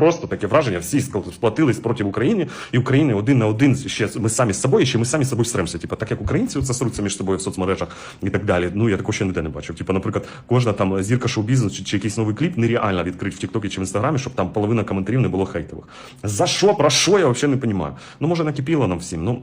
Просто таке враження, всі сплатились проти України, і України один на один ще ми самі з собою, ще ми самі з собою сремося. Типу, так як українці це сруться між собою в соцмережах і так далі. Ну я такого ще ніде не бачив. Типу, наприклад, кожна там зірка шоу-бізнесу чи, чи якийсь новий кліп нереально відкрити в Тіктокі чи в Інстаграмі, щоб там половина коментарів не було хейтових. За що, про що, я взагалі не розумію. Ну, може, накипіло нам всім. Ну,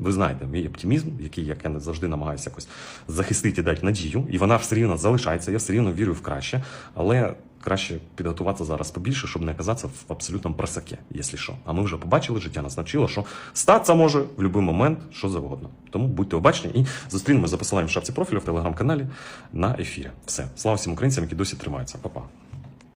Ви знаєте, мій оптимізм, який як я завжди намагаюся якось захистити дати надію, і вона все рівно залишається. Я все рівно вірю в краще, але краще підготуватися зараз побільше, щоб не оказатися в абсолютному просаке, якщо що. А ми вже побачили, життя нас навчило, що статися може в будь-який момент, що завгодно. Тому будьте обачні і зустрінемося за посиланням в шапці профілю в телеграм-каналі на ефірі. Все, слава всім українцям, які досі тримаються. Па-па.